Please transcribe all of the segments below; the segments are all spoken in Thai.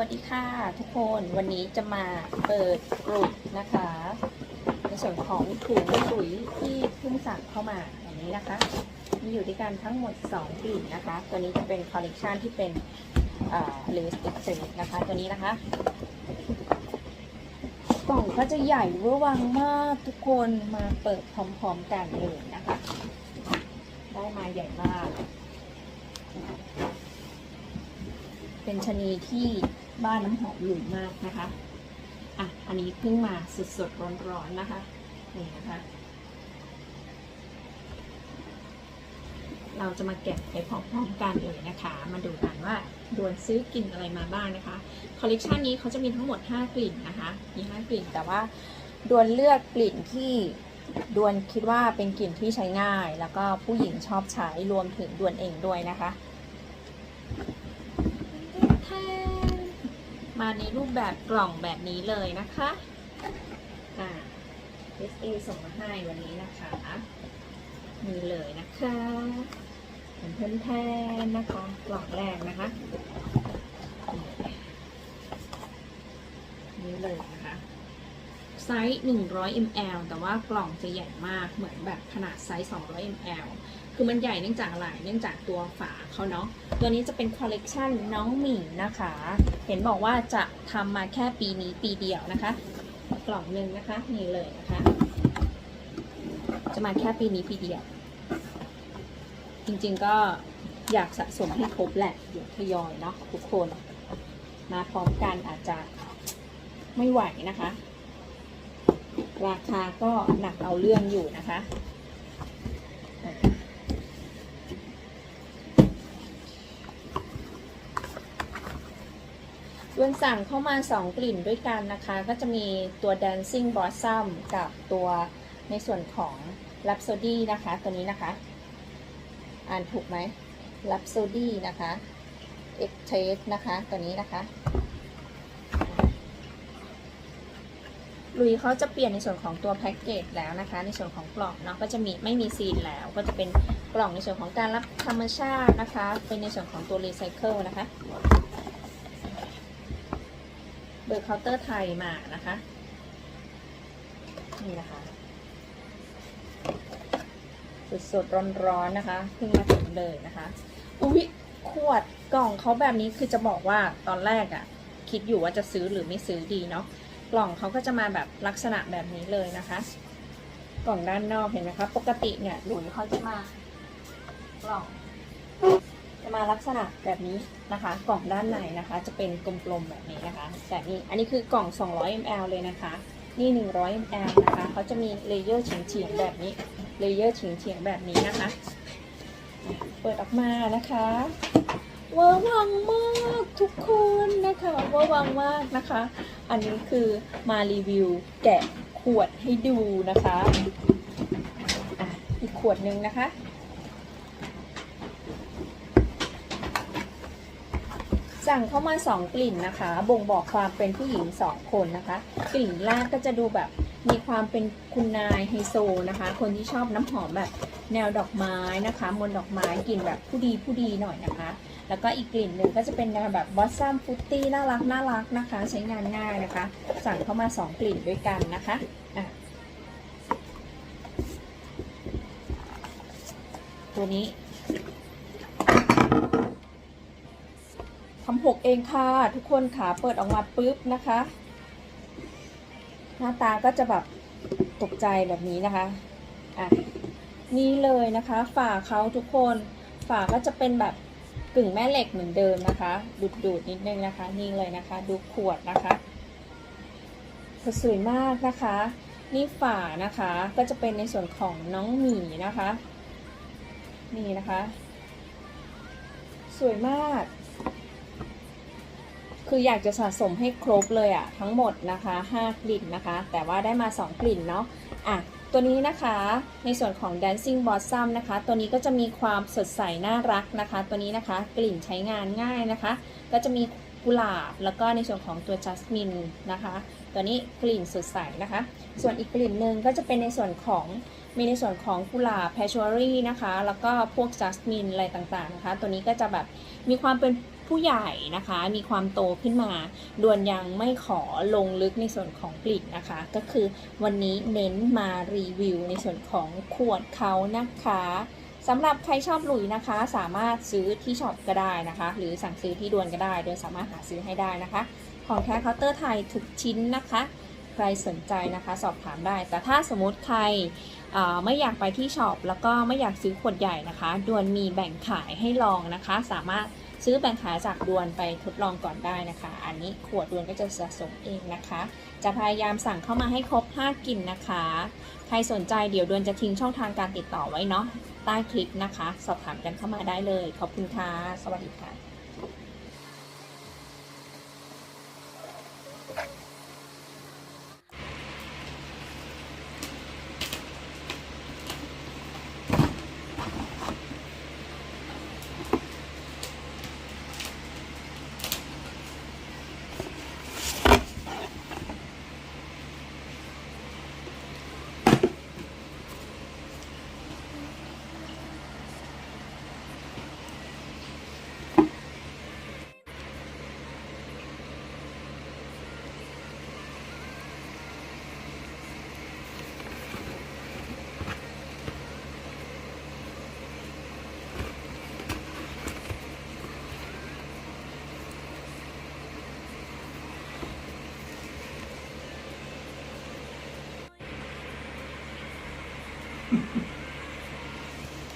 วัสดีค่ะทุกคนวันนี้จะมาเปิดกลุ่มนะคะ ในส่วนของถุงปุ๋ยที่เพิ่งสั่งเข้ามาอย่างนี้นะคะ มีอยู่ด้วยกันทั้งหมด2กลิ่นนะคะ ตัวนี้จะเป็นคอลเลกชันที่เป็นเลสเอ็กเซนะคะ ตัวนี้นะคะกล่องก็จะใหญ่เวอร์วังมากทุกคนมาเปิดพร้อมๆกันเลยนะคะ ได้มาใหญ่มากเป็นชะนีที่ บ้านน้ำหอมหลุมมากนะคะ อะ อันนี้เพิ่งมาสดๆร้อนๆนะคะ นี่นะคะ เราจะมาแกะไปพร้อมๆกันเลยนะคะ มาดูกันว่าดวนซื้อกลิ่นอะไรมาบ้างนะคะ คอลเลกชันนี้เขาจะมีทั้งหมด 5 กลิ่นนะคะ มี 5 กลิ่น แต่ว่าดวนเลือกกลิ่นที่ดวนคิดว่าเป็นกลิ่นที่ใช้ง่าย แล้วก็ผู้หญิงชอบใช้รวมถึงดวนเองด้วยนะคะ มาในรูปแบบกล่องแบบนี้เลยนะคะ อ่า SA ส่งมาให้วันนี้นะคะมีเลยนะคะเป็นเพื่อนแทนนะคะกล่องแรกนะคะนี่เลยนะคะไซส์ 100 ml แต่ว่ากล่องจะใหญ่มากเหมือนแบบขนาดไซส์ 200 ml คือมันใหญ่เนื่องจากอะไร เนื่องจากตัวฝาเขาเนาะ ตัวนี้จะเป็นคอลเลกชันน้องหมีนะคะ เห็นบอกว่าจะทำมาแค่ปีนี้ปีเดียวนะคะ กล่องหนึ่งนะคะนี่เลยนะคะ จะมาแค่ปีนี้ปีเดียว จริงๆก็อยากสะสมให้ครบแหละเดี๋ยวทยอยเนาะทุกคน มาพร้อมกันอาจจะไม่ไหวนะคะ ราคาก็หนักเอาเรื่องอยู่นะคะ ดวนสั่งเข้ามา 2 กลิ่นด้วยกันนะคะ ก็จะมีตัว Dancing Blossom กับตัวในส่วนของ Rhapsody นะคะ ตัวนี้นะคะ อ่านถูกไหม Rhapsody นะคะ e x t a s e นะคะ ตัวนี้นะคะลุยเขาจะเปลี่ยนในส่วนของตัวแพ็กเกจแล้วนะคะ ในส่วนของกล่องเนาะก็จะมีไม่มีซีนแล้ว ก็จะเป็นกล่องในส่วนของการรับธรรมชาตินะคะ เป็นในส่วนของตัวรีไซเคิลนะคะ เบอร์เคาน์เตอร์ไทยมานะคะ นี่นะคะสดๆร้อนๆนะคะเพิ่งมาถึงเลยนะคะอุ้ยขวดกล่องเขาแบบนี้คือจะบอกว่าตอนแรกอะ่ะ คิดอยู่ว่าจะซื้อหรือไม่ซื้อดีเนาะกล่องเขาก็จะมาแบบลักษณะแบบนี้เลยนะคะ กล่องด้านนอกเห็นไหมคะ ปกติเนี่ยหลุยเขาจะมากล่อง จะมาลักษณะแบบนี้นะคะ กล่องด้านในนะคะ จะเป็นกลมๆแบบนี้นะคะแต่นี่อันนี้คือกล่อง 200 ml เลยนะคะ นี่ 100 ml นะคะเขาจะมีเลเยอร์เฉียงๆแบบนี้เลเยอร์เฉียงๆแบบนี้นะคะ เปิดออกมานะคะเวอร์วังมากทุกคนนะคะเวอร์วังมากนะคะ อันนี้คือมารีวิวแกะขวดให้ดูนะคะอะอีกขวดหนึ่งนะคะ สั่งเข้ามา 2 กลิ่นนะคะ บ่งบอกความเป็นผู้หญิง 2 คนนะคะ กลิ่นแรกก็จะดูแบบมีความเป็นคุณนายไฮโซนะคะ คนที่ชอบน้ำหอมแบบแนวดอกไม้นะคะ มนต์ดอกไม้กลิ่นแบบผู้ดีผู้ดีหน่อยนะคะ แล้วก็อีกกลิ่นหนึ่งก็จะเป็นแนวแบบบอสซัมฟุตตี้น่ารักน่ารักนะคะ ใช้งานง่ายนะคะ สั่งเข้ามา 2 กลิ่นด้วยกันนะคะอะตัวนี้ ทำหกเองค่ะ ทุกคนขาเปิดออกมาปุ๊บนะคะ หน้าตาก็จะแบบตกใจแบบนี้นะคะ อะ นี่เลยนะคะ ฝาเขาทุกคนฝาก็จะเป็นแบบกึ่งแม่เหล็กเหมือนเดิมนะคะ ดูดดูดๆนิดนึงนะคะ นี่เลยนะคะ ดูขวดนะคะสวยมากนะคะ นี่ฝานะคะก็จะเป็นในส่วนของน้องหมีนะคะ นี่นะคะ สวยมาก คืออยากจะสะสมให้ครบเลยอะทั้งหมดนะคะ 5 กลิ่นนะคะ แต่ว่าได้มา 2 กลิ่นเนาะอะตัวนี้นะคะในส่วนของ Dancing Blossom นะคะ ตัวนี้ก็จะมีความสดใสน่ารักนะคะ ตัวนี้นะคะกลิ่นใช้งานง่ายนะคะ ก็จะมีกุหลาบแล้วก็ในส่วนของตัวจัสมินนะคะ ตัวนี้กลิ่นสดใสนะคะ ส่วนอีกกลิ่นหนึ่งก็จะเป็นในส่วนของมีในส่วนของกุหลาบแพชวอรี่นะคะ แล้วก็พวกจัสมินอะไรต่างๆนะคะ ตัวนี้ก็จะแบบมีความเป็น ผู้ใหญ่นะคะ มีความโตขึ้นมาดวนยังไม่ขอลงลึกในส่วนของกลิ่นนะคะ ก็คือวันนี้เน้นมารีวิวในส่วนของขวดเขานะคะสำหรับใครชอบหลุยนะคะ สามารถซื้อที่ช็อปก็ได้นะคะ หรือสั่งซื้อที่ดวนก็ได้ โดยสามารถหาซื้อให้ได้นะคะ ของแท้เคาน์เตอร์ไทยทุกชิ้นนะคะ ใครสนใจนะคะ สอบถามได้ แต่ถ้าสมมติใครไม่อยากไปที่ช็อปแล้วก็ไม่อยากซื้อขวดใหญ่นะคะ ดวนมีแบ่งขายให้ลองนะคะ สามารถ ซื้อแบ่งขายจากดวนไปทดลองก่อนได้นะคะ อันนี้ขวดดวนก็จะสะสมเองนะคะ จะพยายามสั่งเข้ามาให้ครบ 5กลิ่นนะคะ ใครสนใจเดี๋ยวดวนจะทิ้งช่องทางการติดต่อไว้เนาะใต้คลิปนะคะ สอบถามกันเข้ามาได้เลย ขอบคุณค่ะ สวัสดีค่ะ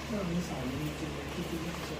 เรามีสายจริงๆที่ที่ที่จะ